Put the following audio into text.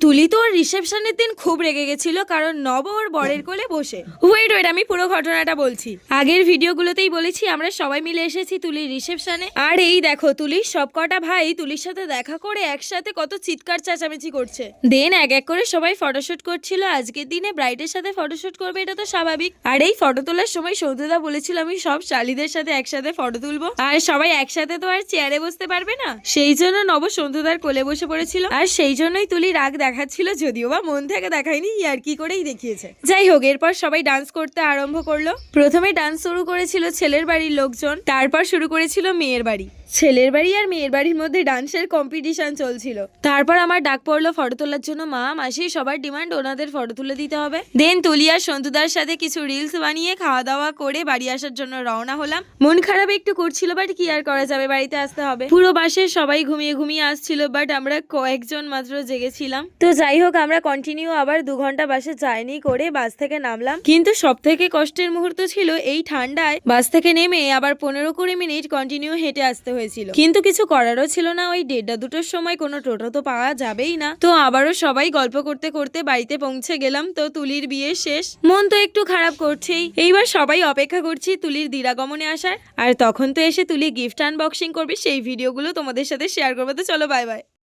তুলি তো রিসেপশনের দিন খুব রেগে গেছিল, কারণ নব ওর বরের কোলে বসে। ওয়েট ওয়েট আমি পুরো ঘটনাটা বলছি। আগের ভিডিওগুলোতেই বলেছি, আমরা সবাই মিলে এসেছি তুলির রিসেপশনে আর এই দেখো, তুলির সবকটা ভাই তুলির সাথে দেখা করে একসাথে কত চিৎকার চেঁচামেচি করছে। দেন এক এক করে সবাই ফটোশুট করছিল, আজকের দিনে ব্রাইডের সাথে ফটোশুট করবে, এটা তো স্বাভাবিক। আর এই ফটো তোলার সময় সৌদুদা বলেছিল, আমি সব শালিদের সাথে একসাথে ফটো তুলবো। আর সবাই একসাথে তো আর চেয়ারে বসতে পারবে না। সেই জন্য নব সন্ধ্যদার কোলে বসে পড়েছিল। আর সেই জন্যই তুলি রাগ দেখাচ্ছিল, যদিও বা মন থেকে দেখায়নি, ইয়ার কি করেই দেখিয়েছে। যাই হোক, এরপর সবাই ডান্স করতে আরম্ভ করল। প্রথমে ডান্স শুরু করেছিল ছেলের বাড়ির লোকজন, তারপর শুরু করেছিল মেয়ের বাড়ি। ছেলের বাড়ি আর মেয়ের বাড়ির মধ্যে ডান্সের কম্পিটিশন চলছিল। তারপর আমার ডাক পড়ল ফটো তোলার জন্য, মা, মাসি, সবার ডিমান্ড ওনাদের ফটো তুলে দিতে হবে। দেন তুলি আর সন্তুদার সাথে কিছু রিলস বানিয়ে খাওয়া দাওয়া করে বাড়ি আসার জন্য রওনা হলাম। মন খারাপ একটু করছিল বাট কি আর করা যাবে, বাড়িতে আসতে হবে। পুরো বাসে সবাই ঘুমিয়ে ঘুমিয়ে আসছিল বাট আমরা কয়েকজন মাত্র জেগেছিলাম। তো যাই হোক, আমরা কন্টিনিউ আবার দু ঘণ্টা বাসে জার্নি করে বাস থেকে নামলাম। কিন্তু সব থেকে কষ্টের মুহূর্ত ছিল এই ঠান্ডায় বাস থেকে নেমে আবার পনেরো কুড়ি মিনিট কন্টিনিউ হেঁটে আসতে হয়েছিল। কিন্তু কিছু করারও ছিল না, ওই দেড়টা দুটোর সময় কোনো টোটো তো পাওয়া যাবেই না। তো আবারও সবাই গল্প করতে করতে বাড়িতে পৌঁছে গেলাম। তো তুলির বিয়ে শেষ। মন তো একটু খারাপ করছেই। এইবার সবাই অপেক্ষা করছি তুলির দিরাগমনে আসার। আর তখন তো এসে তুলি গিফট আনবক্সিং করবে, সেই ভিডিওগুলো তোমাদের সাথে শেয়ার করব। তো চলো বাই বাই